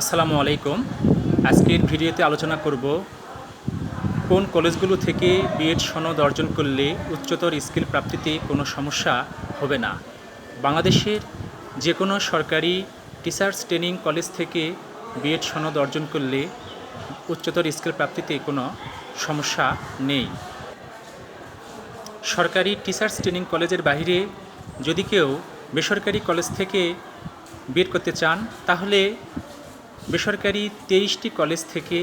আসসালামু আলাইকুম। আজকের ভিডিওতে আলোচনা করব কোন কলেজগুলো থেকে বিএড সনদ অর্জন করলে উচ্চতর স্কিল প্রাপ্তিতে কোনো সমস্যা হবে না। বাংলাদেশের যে কোনো সরকারি টিচার্স ট্রেনিং কলেজ থেকে বিএড সনদ অর্জন করলে উচ্চতর স্কিল প্রাপ্তিতে কোনো সমস্যা নেই। সরকারি টিচার্স ট্রেনিং কলেজের বাইরে যদি কেউ বেসরকারি কলেজ থেকে বিএড করতে চান, তাহলে বেসরকারি তেইশটি কলেজ থেকে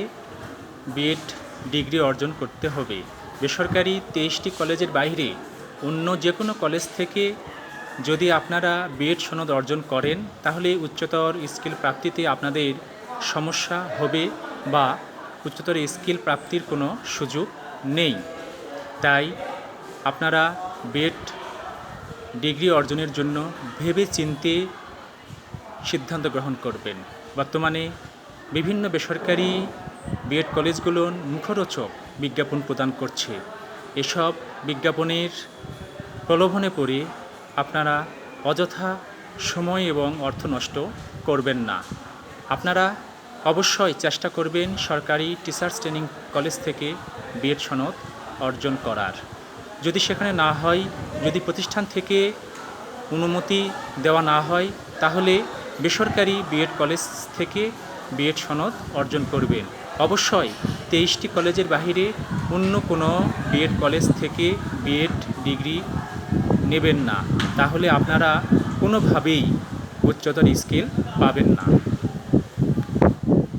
বিএড ডিগ্রি অর্জন করতে হবে। বেসরকারি তেইশটি কলেজের বাইরে অন্য যে কোনো কলেজ থেকে যদি আপনারা বিএড সনদ অর্জন করেন, তাহলে উচ্চতর স্কিল প্রাপ্তিতে আপনাদের সমস্যা হবে বা উচ্চতর স্কিল প্রাপ্তির কোনো সুযোগ নেই। তাই আপনারা বিএড ডিগ্রি অর্জনের জন্য ভেবে চিনতে সিদ্ধান্ত গ্রহণ করবেন। বর্তমানে বিভিন্ন বেসরকারি বিএড কলেজগুলো মুখরোচক বিজ্ঞাপন প্রদান করছে। এসব বিজ্ঞাপনের প্রলোভনে পড়ে আপনারা অযথা সময় এবং অর্থ নষ্ট করবেন না। আপনারা অবশ্যই চেষ্টা করবেন সরকারি টিচার্স ট্রেনিং কলেজ থেকে বিএড সনদ অর্জন করার। যদি সেখানে না হয়, যদি প্রতিষ্ঠান থেকে অনুমতি দেওয়া না হয়, তাহলে বেসরকারি বিএড কলেজ থেকে বিএড সনদ অর্জন করবেন। অবশ্যই তেইশটি কলেজের বাহিরে অন্য কোনো বিএড কলেজ থেকে বিএড ডিগ্রি নেবেন না। তাহলে আপনারা কোনোভাবেই উচ্চতর স্কিল পাবেন না।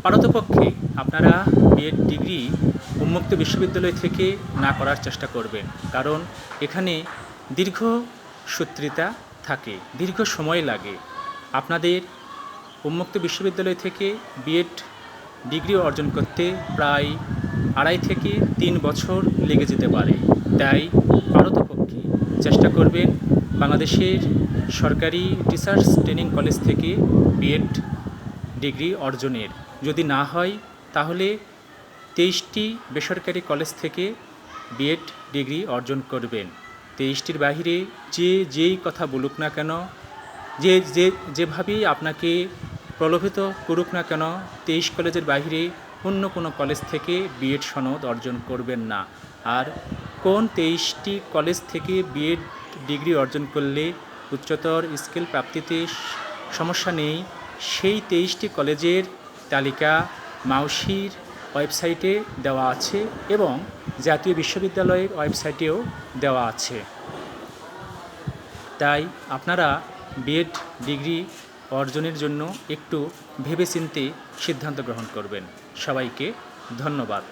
পারতপক্ষে আপনারা বিএড ডিগ্রি উন্মুক্ত বিশ্ববিদ্যালয় থেকে না করার চেষ্টা করবেন। কারণ এখানে দীর্ঘ সূত্রিতা থাকে, দীর্ঘ সময় লাগে। আপনাদের উন্মুক্ত বিশ্ববিদ্যালয় থেকে বিএড ডিগ্রি অর্জন করতে প্রায় আড়াই থেকে তিন বছর লেগে যেতে পারে। তাই পারতপক্ষে চেষ্টা করবেন বাংলাদেশের সরকারি টিচার্স ট্রেনিং কলেজ থেকে বিএড ডিগ্রি অর্জনের। যদি না হয়, তাহলে তেইশটি বেসরকারি কলেজ থেকে বিএড ডিগ্রি অর্জন করবেন। তেইশটির বাহিরে যে যেই কথা বলুক না কেন যে যে, যেভাবেই আপনাকে প্রলোভিত করুক না কেন, তেইশ কলেজের বাইরে অন্য কোনো কলেজ থেকে বিএড সনদ অর্জন করবেন না। আর কোন তেইশটি কলেজ থেকে বিএড ডিগ্রি অর্জন করলে উচ্চতর স্কিল প্রাপ্তিতে সমস্যা নেই, সেই তেইশটি কলেজের তালিকা মাউসির ওয়েবসাইটে দেওয়া আছে এবং জাতীয় বিশ্ববিদ্যালয়ের ওয়েবসাইটেও দেওয়া আছে। তাই আপনারা বিএড ডিগ্রি অর্জনের জন্য একটু ভেবেচিন্তে সিদ্ধান্ত গ্রহণ করবেন। সবাইকে ধন্যবাদ।